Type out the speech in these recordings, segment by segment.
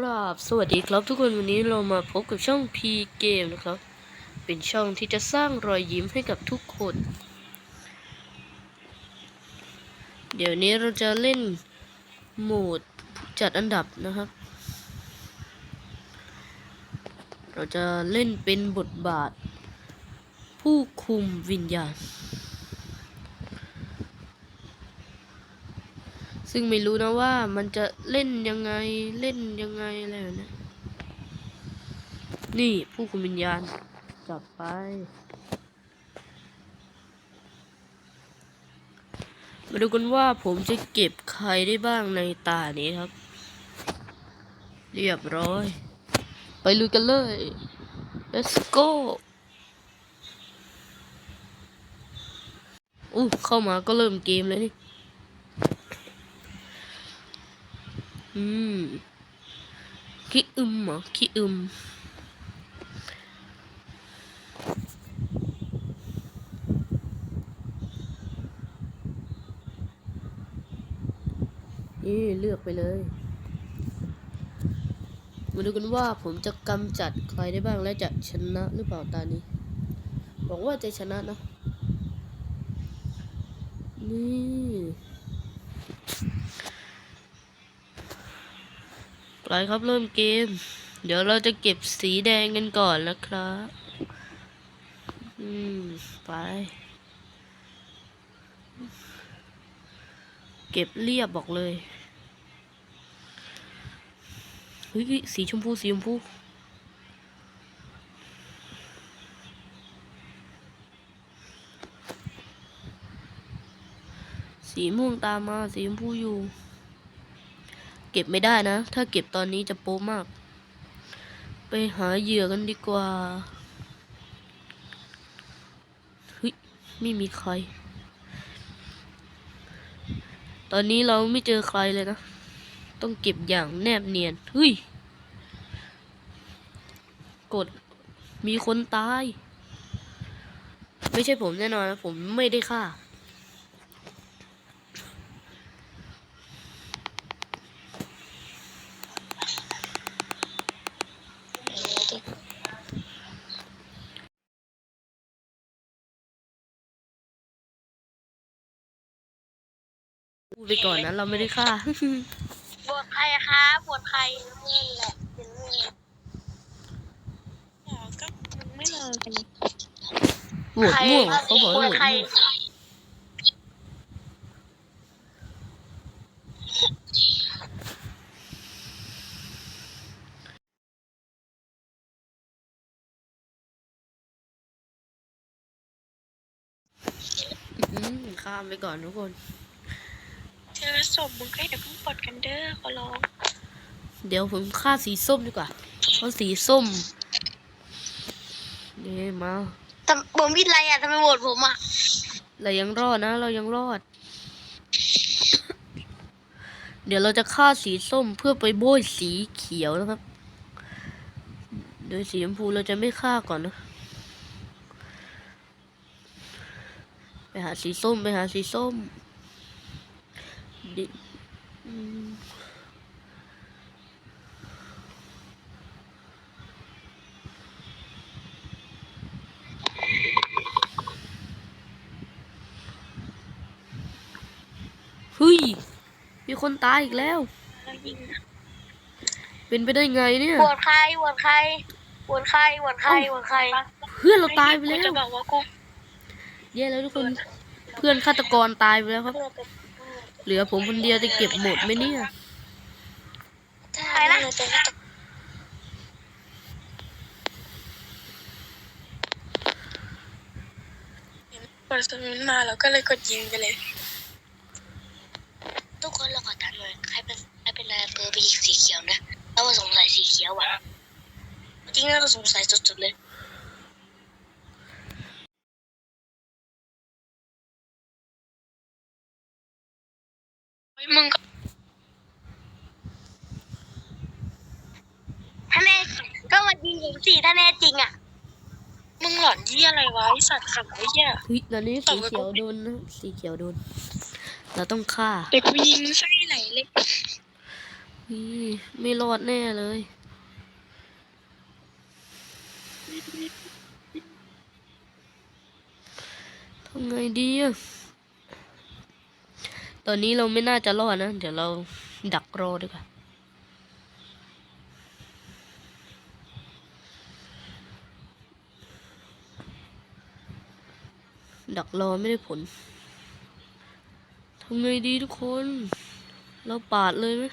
กราบสวัสดีครับทุกคนวันนี้เรามาพบกับช่อง P Game นะครับ เป็นช่องที่จะสร้างรอยยิ้มให้กับทุกคน เดี๋ยวนี้เราจะเล่นโหมดจัดอันดับนะครับ เราจะเล่นเป็นบทบาท ผู้คุมวิญญาณ ซึ่งไม่รู้นะว่ามันจะเล่นยังไงเล่นยังไงอะไรแบบนี้นี่ผู้คุมวิญญาณจับไป มาดูกันว่าผมจะเก็บใครได้บ้างในตานี้ครับ เรียบร้อย ไปลุยกันเลย let's go อู้เข้ามาก็เริ่มเกมเลยนี่ อืมขี้อึมเหรอขี้อึมนี่เลือกไปเลย มาดูกันว่าผมจะกำจัดใครได้บ้างและจะชนะหรือเปล่าตานี้บอกว่าจะชนะนะ นี่ ไปครับเริ่มเกม เดี๋ยวเราจะเก็บสีแดงกันก่อนนะครับอืมไป เก็บเรียบบอกเลยเฮ้ยสีชมพูสีชมพูสีม่วงตามมาสีชมพูอยู่ เก็บไม่ได้นะ ถ้าเก็บตอนนี้จะโป๊มาก ไปหาเหยื่อกันดีกว่าเฮ้ยไม่มีใคร ตอนนี้เราไม่เจอใครเลยนะ ต้องเก็บอย่างแนบเนียนเฮ้ยกดมีคนตาย ไม่ใช่ผมแน่นอนนะผมไม่ได้ฆ่า พูดไปก่อนนะเราไม่ได้ฆ่าบวชใครครับบวชใครเงินแหละเป็นเงินอ๋อก็มึงไม่รอกันเลยโหวตม่วงเขาบอกบให้วโหวตชใครม่วงอืมข้ามไปก่อนทุกคน เจอศพมึงก็อย่าเพิ่งปลดกันเด้อขอร้อง เดี๋ยวผมฆ่าสีส้มดีกว่า เพราะสีส้ม นี่มาทำผมผิดอะไรอะทำไมโหวตผมอะเรายังรอดนะ เรายังรอด เดี๋ยวเราจะฆ่าสีส้มเพื่อไปโบยสีเขียวนะครับ โดยสีชมพูเราจะไม่ฆ่าก่อนนะ ไปหาสีส้ม ไปหาสีส้ม ดิอืมเฮ้ย มีคนตายอีกแล้วแล้วยิงนะเป็นไปได้ไงเนี่ยบวชใครบวชใครบวชใครบวชใครบวชใคร เพื่อนเราตายไปแล้กูจะวบอกว่ากูแย่แล้วทุกคน เพื่อนฆาตกรตายไปแล้วครับ เหลือผมคนเดียวจะเก็บหมดไหมเนี่ยใครนะกดสมินมาแล้วก็เลยกดยิงไปเลย ทุกคนเราขอถามหน่อยใครเป็นใครเป็นนายอำเภอไปยิงสีเขียวนะเราว่าสงสัยสีเขียวอะจริงๆเราสงสัยสุดๆเลย มึงก็ถ้าแน่ก็มายิงผมสิถ้าแน่จริงอะ มึงหลอนยี่อะไรวะไอสัตว์ขับไอ้เหี้ยเฮ้ยตอนนี้สีเขียวโดนนะสีเขียวโดน เราต้องฆ่าเด็กกูยิงไส้ไหลเลยนี่ไม่รอดแน่เลย ทำไงดีอะ ตอนนี้เราไม่น่าจะรอดนะ เดี๋ยวเราดักรอดีกว่า ดักรอไม่ได้ผลทำไงดีทุกคน เราปาดเลยไหม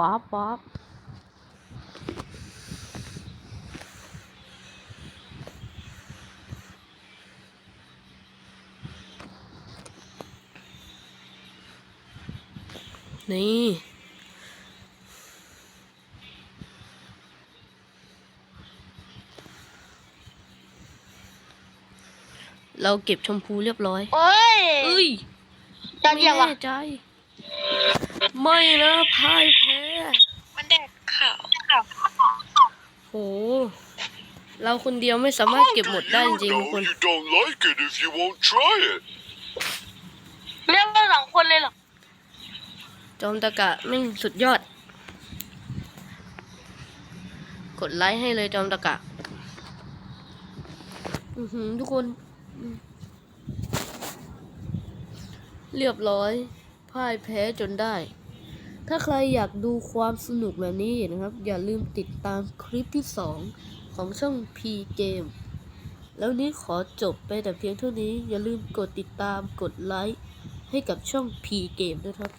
ว้าบว้าบนี่เราเก็บชมพูเรียบร้อยโอ้ยเอ้ยยอดไม่เยี่ยมว่ะแน่ใจ ไม่นะพ่ายแพ้ มันแดกขาว โห เราคนเดียวไม่สามารถเก็บหมดได้จริงๆทุก No, คน you don't like it if you won't try it. เรียกว่าสองคนเลยเหรอ จอมตะกะแม่งสุดยอด กดไลค์ให้เลยจอมตะกะ อือหือทุกคนอืมเรียบร้อยพ่ายแพ้จนได้ ถ้าใครอยากดูความสนุกแบบนี้นะครับ อย่าลืมติดตามคลิปที่ 2 ของช่อง P Game แล้วนี้ขอจบไปแต่เพียงเท่านี้อย่าลืมกดติดตามกดไลค์ให้กับช่อง P Game ด้วยครับ